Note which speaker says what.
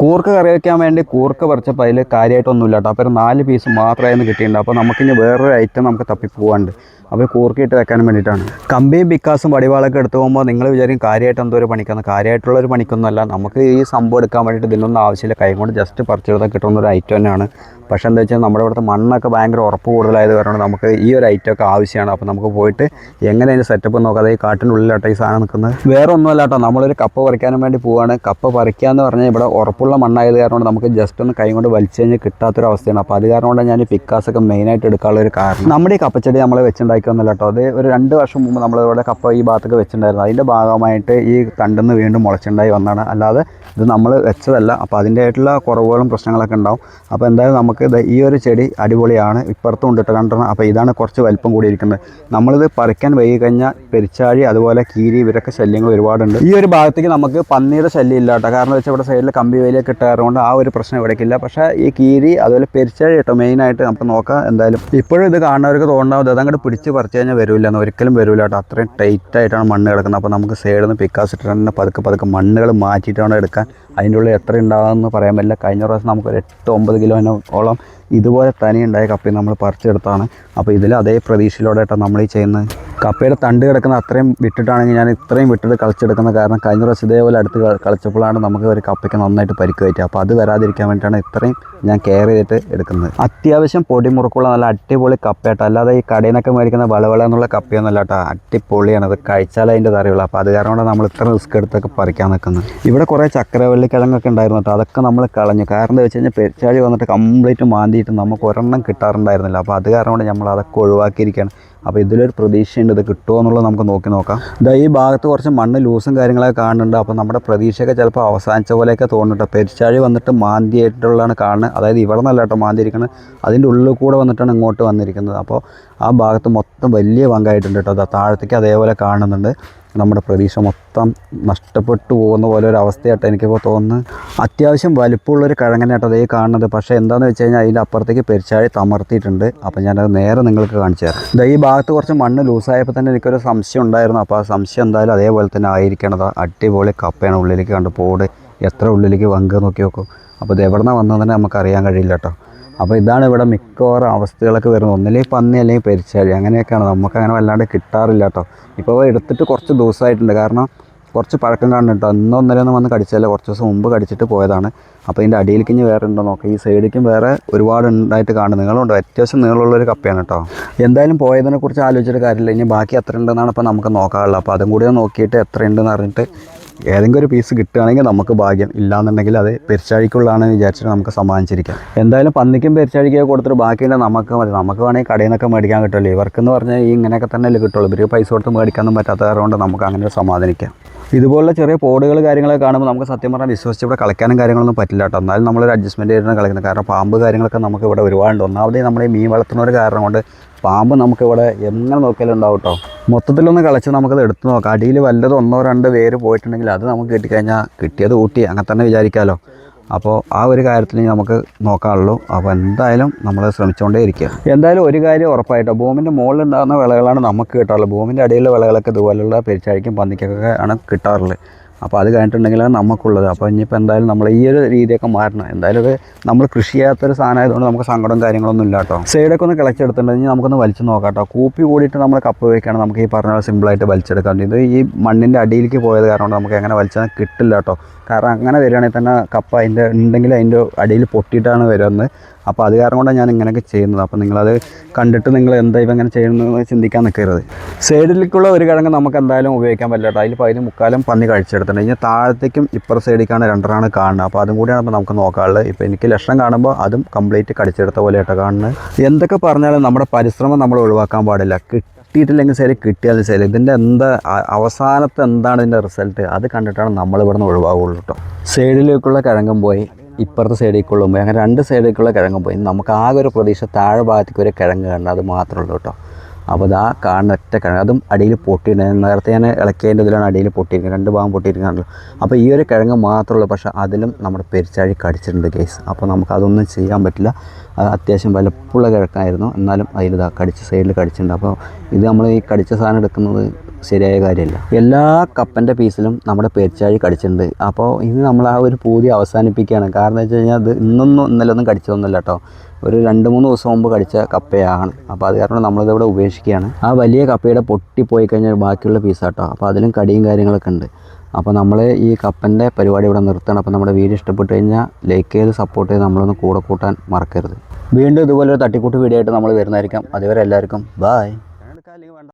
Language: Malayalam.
Speaker 1: കൂർക്ക കറി വയ്ക്കാൻ വേണ്ടി കൂർക്ക പറിച്ചപ്പോൾ അതിൽ കാര്യമായിട്ടൊന്നുമില്ല കേട്ടോ. അപ്പോൾ ഒരു നാല് പീസ് മാത്രമായിരുന്നു കിട്ടിയിട്ടുണ്ട് അപ്പോൾ നമുക്കിനി വേറൊരു ഐറ്റം നമുക്ക് തപ്പി പോകാണ്ട് അപ്പോൾ കൂർക്കിയിട്ട് വെക്കാൻ വേണ്ടിയിട്ടാണ്. കമ്പിയും ബിക്കാസും വടിവാളൊക്കെ എടുത്ത് പോകുമ്പോൾ നിങ്ങൾ വിചാരിക്കും കാര്യമായിട്ട് എന്തോ ഒരു പണിക്കാണ് കാര്യമായിട്ടുള്ള ഒരു പണിക്കൊന്നുമല്ല നമുക്ക് ഈ സംഭവം എടുക്കാൻ വേണ്ടിയിട്ട് ഇതിനൊന്നും ആവശ്യമില്ല. കൈ കൊണ്ട് ജസ്റ്റ് പറിച്ചെടുത്താൽ കിട്ടുന്ന ഒരു ഐറ്റം തന്നെയാണ്. പക്ഷേ എന്താ വെച്ചാൽ നമ്മുടെ ഇവിടുത്തെ മണ്ണൊക്കെ ഭയങ്കര ഉറപ്പ് കൂടുതലായത് കാരണം നമുക്ക് ഈ ഒരു ഐറ്റം ഒക്കെ ആവശ്യമാണ്. അപ്പോൾ നമുക്ക് പോയിട്ട് എങ്ങനെ അതിന്റെ സെറ്റപ്പ് നോക്കാതെ ഈ കാട്ടിന്റെ ഉള്ളിലാട്ടോ ഈ സാധനം നിൽക്കുന്നത്. വേറെ ഒന്നുമല്ല കേട്ടോ. നമ്മളൊരു കപ്പ് പറിക്കാനും വേണ്ടി പോവുകയാണ് കപ്പ് പറിക്കുക എന്ന് പറഞ്ഞാൽ ഇവിടെ ഉറപ്പുള്ള മണ്ണായത് കാരണം നമുക്ക് ജസ്റ്റ് ഒന്ന് കൈ കൊണ്ട് വലിച്ചു കഴിഞ്ഞാൽ കിട്ടാത്തൊരു അവസ്ഥയാണ് അപ്പോൾ അത് കാരണം കൊണ്ടാണ് ഞാൻ പിക്കാസൊക്കെ മെയിനായിട്ട് എടുക്കാനുള്ള ഒരു കാരണം. നമ്മുടെ ഈ കപ്പച്ചെടി നമ്മൾ വെച്ചുണ്ടാക്കിയൊന്നുമില്ല കേട്ടോ അത് ഒരു രണ്ട് വർഷം മുമ്പ് നമ്മളിവിടെ കപ്പ ഈ ഭാഗത്തൊക്കെ വെച്ചിട്ടുണ്ടായിരുന്നു അതിന്റെ ഭാഗമായിട്ട് ഈ തണ്ടെന്ന് വീണ്ടും മുളച്ചുണ്ടായി വന്നതാണ് അല്ലാതെ ഇത് നമ്മൾ വെച്ചതല്ല. അപ്പോൾ അതിന്റെതായിട്ടുള്ള കുറവുകളും പ്രശ്നങ്ങളൊക്കെ ഉണ്ടാവും. അപ്പോൾ എന്തായാലും നമുക്ക് ഇത് ഈ ഒരു ചെടി അടിപൊളിയാണ്. ഇപ്പുറത്തും ഉണ്ട് കണ്ടെണ്ണം അപ്പോൾ ഇതാണ് കുറച്ച് വലിപ്പം കൂടിയിരിക്കുന്നത്. നമ്മളിത് പറിക്കാൻ വൈകി കഴിഞ്ഞാൽ പെരിച്ചാഴി അതുപോലെ കീരി ഇവരൊക്കെ ശല്യങ്ങൾ ഒരുപാടുണ്ട്. ഈ ഒരു ഭാഗത്തേക്ക് നമുക്ക് പന്നീരുടെ ശല്യം ഇല്ല കേട്ടോ കാരണം വെച്ചാൽ ഇവിടെ സൈഡിൽ കമ്പി വേലിയൊക്കെ ഇട്ടാറുകൊണ്ട് ആ ഒരു പ്രശ്നം ഇവിടേക്കില്ല. പക്ഷേ ഈ കീരി അതുപോലെ പെരിച്ചഴി കേട്ടോ മെയിനായിട്ട് നമുക്ക് നോക്കാം എന്തായാലും. ഇപ്പോഴും ഇത് കാണുന്നവർക്ക് തോന്നുന്നത് അതങ്ങോട്ട് പിടിച്ച് പറിച്ചു കഴിഞ്ഞാൽ വരില്ല എന്ന് ഒരിക്കലും വരില്ല കേട്ടോ. അത്രയും ടൈറ്റ് ആയിട്ടാണ് മണ്ണ് കിടക്കുന്നത്. അപ്പോൾ നമുക്ക് സൈഡിൽ നിന്ന് പിക്കാസ് ഇട്ടിട്ട് തന്നെ പതുക്കെ പതുക്കെ മണ്ണുകൾ മാറ്റിയിട്ടാണ് എടുക്കാൻ. അതിന്റെ ഉള്ളിൽ എത്ര ഉണ്ടാകുമെന്ന് പറയാൻ പറ്റില്ല. കഴിഞ്ഞ പ്രാവശ്യം നമുക്ക് ഒരു എട്ട് ഒമ്പത് കിലോനോളം ഇതുപോലെ തനി ഉണ്ടായ കപ്പി നമ്മൾ പറിച്ചെടുത്താണ്. അപ്പോൾ ഇതിൽ അതേ പ്രതീക്ഷയിലൂടെ നമ്മൾ ഈ ചെയ്യുന്നത്. കപ്പയുടെ തണ്ട് കിടക്കുന്ന അത്രയും വിട്ടിട്ടാണെങ്കിൽ ഞാൻ ഇത്രയും വിട്ടിട്ട് കളിച്ചെടുക്കുന്ന കാരണം കഴിഞ്ഞ പ്രാവശ്യം ഇതേപോലെ അടുത്ത് കള- കളിച്ചപ്പോഴാണ് നമുക്ക് ഒരു കപ്പയ്ക്ക് നന്നായിട്ട് പരിക്ക് പറ്റുക അപ്പോൾ അത് വരാതിരിക്കാൻ വേണ്ടിയിട്ടാണ് ഇത്രയും ഞാൻ കെയർ ചെയ്തിട്ട് എടുക്കുന്നത്. അത്യാവശ്യം പൊടിമുറുക്കുള്ള നല്ല അടിപൊളി കപ്പയാട്ടോ. അല്ലാതെ ഈ കടയിൽ നിന്നൊക്കെ മേടിക്കുന്ന വളവള എന്നുള്ള കപ്പയൊന്നുമല്ല കേട്ടോ. അടിപൊളിയാണ്. അത് കഴിച്ചാലേ അതിന്റെ അറിയുള്ളൂ അപ്പോൾ അത് കാരണം നമ്മൾ ഇത്ര റിസ്ക് എടുത്തൊക്കെ പറിക്കാൻ നിൽക്കുന്നത്. ഇവിടെ കുറേ ചക്രവള്ളി കിഴങ്ങൊക്കെ ഉണ്ടായിരുന്നു കേട്ടോ അതൊക്കെ നമ്മൾ കളഞ്ഞു. കാരണം എന്താ വെച്ച് കഴിഞ്ഞാൽ പെരിച്ചാഴി വന്നിട്ട് കംപ്ലീറ്റ് മാന്തിയിട്ട് നമുക്ക് ഒരെണ്ണം കിട്ടാറുണ്ടായിരുന്നില്ല. അപ്പോൾ അത് കാരണം കൊണ്ട് നമ്മൾ അതൊക്കെ ഒഴിവാക്കിയിരിക്കുകയാണ്. അപ്പോൾ ഇതിലൊരു പ്രതീക്ഷയുണ്ട് ഇത് കിട്ടുമോ എന്നുള്ളത് നമുക്ക് നോക്കി നോക്കാം. ഇതാ ഈ ഭാഗത്ത് കുറച്ച് മണ്ണ് ലൂസും കാര്യങ്ങളൊക്കെ കാണുന്നുണ്ട്. അപ്പോൾ നമ്മുടെ പ്രതീക്ഷയൊക്കെ ചിലപ്പോൾ അവസാനിച്ച പോലെയൊക്കെ തോന്നുന്നുണ്ട്. പെരിച്ചാഴി വന്നിട്ട് മാന്തിയായിട്ടുള്ളതാണ് കാണുന്നത്. അതായത് ഇവിടെ നിന്നല്ല കേട്ടോ മാന്തിയിരിക്കുന്നത് അതിന്റെ ഉള്ളിൽ കൂടെ വന്നിട്ടാണ് ഇങ്ങോട്ട് വന്നിരിക്കുന്നത്. അപ്പോൾ ആ ഭാഗത്ത് മൊത്തം വലിയ പങ്കായിട്ടുണ്ട് കേട്ടോ. താഴത്തേക്ക് അതേപോലെ കാണുന്നുണ്ട്. നമ്മുടെ പ്രതീക്ഷ മൊത്തം നഷ്ടപ്പെട്ടു പോകുന്ന പോലെ ഒരു അവസ്ഥയായിട്ട് എനിക്കിപ്പോൾ തോന്നുന്നു. അത്യാവശ്യം വലിപ്പമുള്ളൊരു കിഴങ്ങനായിട്ട് അതേ കാണുന്നത്. പക്ഷേ എന്താണെന്ന് വെച്ച് കഴിഞ്ഞാൽ അതിന്റെ അപ്പുറത്തേക്ക് പെരിച്ചാഴി തമർത്തിയിട്ടുണ്ട്. അപ്പോൾ ഞാനത് നേരെ നിങ്ങൾക്ക് കാണിച്ചു തരാം. ഈ ഭാഗത്ത് കുറച്ച് മണ്ണ് ലൂസായപ്പോൾ തന്നെ എനിക്കൊരു സംശയം ഉണ്ടായിരുന്നു. അപ്പോൾ ആ സംശയം എന്തായാലും അതേപോലെ തന്നെ ആയിരിക്കണത്. അടിപൊളി കപ്പയാണ് ഉള്ളിലേക്ക് കണ്ട് പോട്. എത്ര ഉള്ളിലേക്ക് വങ്ക് നോക്കി നോക്കും. അപ്പോൾ ഇത് എവിടെ നിന്നാണ് വന്നതെന്ന് നമുക്ക് അറിയാൻ കഴിയില്ല കേട്ടോ. അപ്പോൾ ഇതാണ് ഇവിടെ മിക്കവാറും അവസ്ഥകളൊക്കെ വരുന്നത്. ഒന്നില്ലെങ്കിൽ പന്നി അല്ലെങ്കിൽ പെരിച്ചാഴി അങ്ങനെയൊക്കെയാണ്. നമുക്ക് അങ്ങനെ വല്ലാണ്ട് കിട്ടാറില്ല കേട്ടോ ഇപ്പോൾ എടുത്തിട്ട് കുറച്ച് ദിവസമായിട്ടുണ്ട്. കാരണം കുറച്ച് പഴക്കം കാണുന്നുണ്ട് കേട്ടോ ഇന്നോ ഒന്നരയൊന്നും വന്ന് കടിച്ചല്ല കുറച്ച് ദിവസം മുമ്പ് കടിച്ചിട്ട് പോയതാണ്. അപ്പോൾ ഇതിന്റെ അടിയിലേക്ക് ഇനി വേറെ ഉണ്ടോ നോക്കാം. ഈ സൈഡിലേക്കും വേറെ ഒരുപാട് ഉണ്ടായിട്ട് കാണും നിങ്ങളുണ്ടോ? അത്യാവശ്യം നീളമുള്ളൊരു കപ്പയാണ് കേട്ടോ എന്തായാലും പോയതിനെ കുറിച്ച് ആലോചിച്ചിട്ട് കാര്യമില്ല. ഇനി ബാക്കി എത്ര ഉണ്ടെന്നാണ് ഇപ്പോൾ നമുക്ക് നോക്കാനുള്ളത്. അപ്പോൾ അതും കൂടി നോക്കിയിട്ട് എത്ര ഉണ്ടെന്ന് അറിഞ്ഞിട്ട് ഏതെങ്കിലും ഒരു പീസ് കിട്ടുകയാണെങ്കിൽ നമുക്ക് ഭാഗ്യം ഇല്ലാന്നുണ്ടെങ്കിൽ അത് പെരിച്ചാഴിക്കുള്ളതാണെന്ന് വിചാരിച്ചിട്ട് നമുക്ക് സമ്മാനിച്ചിരിക്കാം. എന്തായാലും പന്നിക്കും പെരിച്ചാഴിക്കൊക്കെ കൊടുത്തിട്ട് ബാക്കിയുള്ള നമുക്ക് മതി. നമുക്ക് വേണമെങ്കിൽ കടയിൽ നിന്നൊക്കെ മേടിക്കാൻ കിട്ടുമല്ലോ. ഇവർക്കെന്ന് പറഞ്ഞാൽ ഈ ഇങ്ങനെയൊക്കെ തന്നെ അല്ലേ കിട്ടുള്ളൂ. ഇവർക്ക് പൈസ കൊടുത്ത് മേടിക്കാനൊന്നും പറ്റാത്തതുകൊണ്ട് കൊണ്ട് നമുക്ക് അങ്ങനെ സമാധാനിക്കാം. ഇതുപോലുള്ള ചെറിയ പോടുകൾ കാര്യങ്ങളൊക്കെ കാണുമ്പോൾ നമുക്ക് സത്യം പറഞ്ഞാൽ വിശ്വസിച്ച് ഇവിടെ കളിക്കാനും കാര്യങ്ങളൊന്നും പറ്റില്ല കേട്ടോ. എന്നാലും നമ്മളൊരു അഡ്ജസ്റ്റ്മെന്റ് ചെയ്തിട്ടാണ് കളിക്കുന്നത്. കാരണം പാമ്പ് കാര്യങ്ങളൊക്കെ നമുക്ക് ഇവിടെ ഒരുപാടുണ്ട്. ഒന്നാമത് നമ്മൾ ഈ മീൻ വളർത്തുന്ന ഒരു കാരണം കൊണ്ട് പാമ്പ് നമുക്കിവിടെ എങ്ങനെ നോക്കിയാലും ഉണ്ടാവും കേട്ടോ. മൊത്തത്തിലൊന്ന് കളിച്ച് നമുക്കത് എടുത്ത് നോക്കാം. അടിയിൽ വല്ലതും ഒന്നോ രണ്ടോ പേര് പോയിട്ടുണ്ടെങ്കിൽ അത് നമുക്ക് കിട്ടിക്കഴിഞ്ഞാൽ കിട്ടിയത് കൂട്ടി അങ്ങനെ തന്നെ വിചാരിക്കാമല്ലോ അപ്പോൾ ആ ഒരു കാര്യത്തിൽ നമുക്ക് നോക്കാനുള്ളൂ. അപ്പോൾ എന്തായാലും നമ്മൾ ശ്രമിച്ചുകൊണ്ടേ ഇരിക്കുക എന്തായാലും ഒരു കാര്യം ഉറപ്പായിട്ടോ ഭൂമിന്റെ മുകളിൽ ഉണ്ടാകുന്ന വിളകളാണ് നമുക്ക് കിട്ടാറുള്ളത്. ഭൂമിന്റെ അടിയിലുള്ള വിളകളൊക്കെ ഇതുപോലുള്ള പെരിച്ചാഴിക്കും പന്നിക്കൊക്കെ ആണ് കിട്ടാറുള്ളത്. അപ്പോൾ അത് കഴിഞ്ഞിട്ടുണ്ടെങ്കിലാണ് നമുക്കുള്ളത്. അപ്പോൾ ഇനിയിപ്പോൾ എന്തായാലും നമ്മൾ ഈ ഒരു രീതിയൊക്കെ മാറണം. എന്തായാലും ഒരു നമ്മൾ കൃഷി ചെയ്യാത്തൊരു സാധനം ആയതുകൊണ്ട് നമുക്ക് സങ്കടം കാര്യങ്ങളൊന്നും ഇല്ല കേട്ടോ. സൈഡൊക്കെ ഒന്ന് കിളച്ചെടുത്തിട്ടുണ്ടെങ്കിൽ നമുക്കൊന്ന് വലിച്ചു നോക്കാം കേട്ടോ. കൂപ്പി കൂടിയിട്ട് നമ്മൾ കപ്പ് വയ്ക്കുകയാണ് നമുക്ക് ഈ പറഞ്ഞ സിമ്പിളായിട്ട് വലിച്ചെടുക്കാൻ ഇത് ഈ മണ്ണിന്റെ അടിയിലേക്ക് പോയത് കാരണം നമുക്ക് എങ്ങനെ വലിച്ചാൽ കിട്ടില്ല കേട്ടോ. കാരണം അങ്ങനെ വരികയാണെങ്കിൽ തന്നെ കപ്പ അതിന്റെ ഉണ്ടെങ്കിൽ അതിന്റെ അടിയിൽ പൊട്ടിയിട്ടാണ് വരുന്നത്. അപ്പോൾ അത് കാരണം കൊണ്ടാണ് ഞാൻ ഇങ്ങനെയൊക്കെ ചെയ്യുന്നത്. അപ്പോൾ നിങ്ങളത് കണ്ടിട്ട് നിങ്ങൾ എന്താ ഇപ്പം ഇങ്ങനെ ചെയ്യുന്നത് ചിന്തിക്കാൻ നിൽക്കരുത് സൈഡിലേക്കുള്ള ഒരു കിഴങ്ങ് നമുക്ക് എന്തായാലും ഉപയോഗിക്കാൻ പറ്റില്ല അതിൽ പതിന് മുക്കാലും പന്നി കഴിച്ചെടുത്തിട്ടുണ്ട്. ഇനി താഴത്തേക്കും ഇപ്പുറ സൈഡിലേക്കാണ് രണ്ടെണ്ണമാണ് കാണുന്നത്. അപ്പോൾ അതും കൂടിയാണ് ഇപ്പോൾ നമുക്ക് നോക്കാനുള്ളത്. ഇപ്പോൾ എനിക്ക് ലക്ഷണം കാണുമ്പോൾ അതും കംപ്ലീറ്റ് കടിച്ചെടുത്ത പോലെ കാണുന്നത്. എന്തൊക്കെ പറഞ്ഞാലും നമ്മുടെ പരിശ്രമം നമ്മൾ ഒഴിവാക്കാൻ പാടില്ല. കിട്ടിയിട്ടില്ലെങ്കിൽ ശരി കിട്ടിയാലും ശരി ഇതിന്റെ എന്താ അവസാനത്തെ എന്താണ് ഇതിന്റെ റിസൾട്ട് അത് കണ്ടിട്ടാണ് നമ്മൾ ഇവിടുന്ന് ഒഴിവാകുള്ളൂ കേട്ടോ. സൈഡിലേക്കുള്ള കിഴങ്ങും പോയി. ഇപ്പുറത്തെ സൈഡിലേക്കുള്ള പോയി അങ്ങനെ രണ്ട് സൈഡിലേക്കുള്ള കിഴങ്ങ് പോയി. നമുക്ക് ആകെ ഒരു പ്രതീക്ഷ താഴെ ഭാഗത്തേക്ക് ഒരു കിഴങ്ങ് കാണണം അത് മാത്രമേ ഉള്ളൂ കേട്ടോ. അപ്പോൾ ഇതാ കാണുന്ന ഒറ്റ കിഴങ്ങ്. അതും അടിയിൽ പൊട്ടിയിട്ടുണ്ട്. നേരത്തെ ഞാൻ ഇളക്കേന്റെ ഇതിലാണ് അടിയിൽ പൊട്ടിയിരിക്കുന്നത്. രണ്ട് ഭാഗം പൊട്ടിയിരിക്കുകയാണല്ലോ അപ്പോൾ ഈ ഒരു കിഴങ്ങ് മാത്രമേ ഉള്ളൂ. പക്ഷേ അതിലും നമ്മുടെ പെരിച്ചാഴി കടിച്ചിട്ടുണ്ട് കേസ് അപ്പോൾ നമുക്ക് അതൊന്നും ചെയ്യാൻ പറ്റില്ല. അത് അത്യാവശ്യം വലപ്പുള്ള കിഴക്കായിരുന്നു എന്നാലും അതിലിതാ കടിച്ച സൈഡിൽ കടിച്ചിട്ടുണ്ട്. അപ്പോൾ ഇത് നമ്മൾ ഈ കടിച്ച സാധനം എടുക്കുന്നത് ശരിയായ കാര്യമല്ല. എല്ലാ കപ്പന്റെ പീസിലും നമ്മുടെ പെരിച്ചാഴി കടിച്ചിട്ടുണ്ട്. അപ്പോൾ ഇത് നമ്മൾ ആ ഒരു പൂതി അവസാനിപ്പിക്കുകയാണ്. കാരണം വെച്ച് കഴിഞ്ഞാൽ അത് ഇന്നൊന്നും ഇന്നലൊന്നും കടിച്ചതൊന്നുമല്ല കേട്ടോ. ഒരു രണ്ട് മൂന്ന് ദിവസം മുമ്പ് കടിച്ച കപ്പയാണ്. അപ്പോൾ അത് കാരണം നമ്മളിതിവിടെ ഉപേക്ഷിക്കുകയാണ്. ആ വലിയ കപ്പയുടെ പൊട്ടിപ്പോയി കഴിഞ്ഞാൽ ബാക്കിയുള്ള പീസാട്ടോ അപ്പോൾ അതിലും കടിയും കാര്യങ്ങളൊക്കെ ഉണ്ട്. അപ്പോൾ നമ്മൾ ഈ കപ്പന്റെ പരിപാടി ഇവിടെ നിർത്തണം. അപ്പോൾ നമ്മുടെ വീഡിയോ ഇഷ്ടപ്പെട്ട് കഴിഞ്ഞാൽ ലൈക്ക് ചെയ്ത് സപ്പോർട്ട് ചെയ്ത് നമ്മളൊന്ന് കൂടെ കൂട്ടാൻ മറക്കരുത്. വീണ്ടും ഇതുപോലൊരു തട്ടിക്കൂട്ട് വീഡിയോ ആയിട്ട് നമ്മൾ വരുന്നതായിരിക്കാം. അതുവരെ എല്ലാവർക്കും ബായ്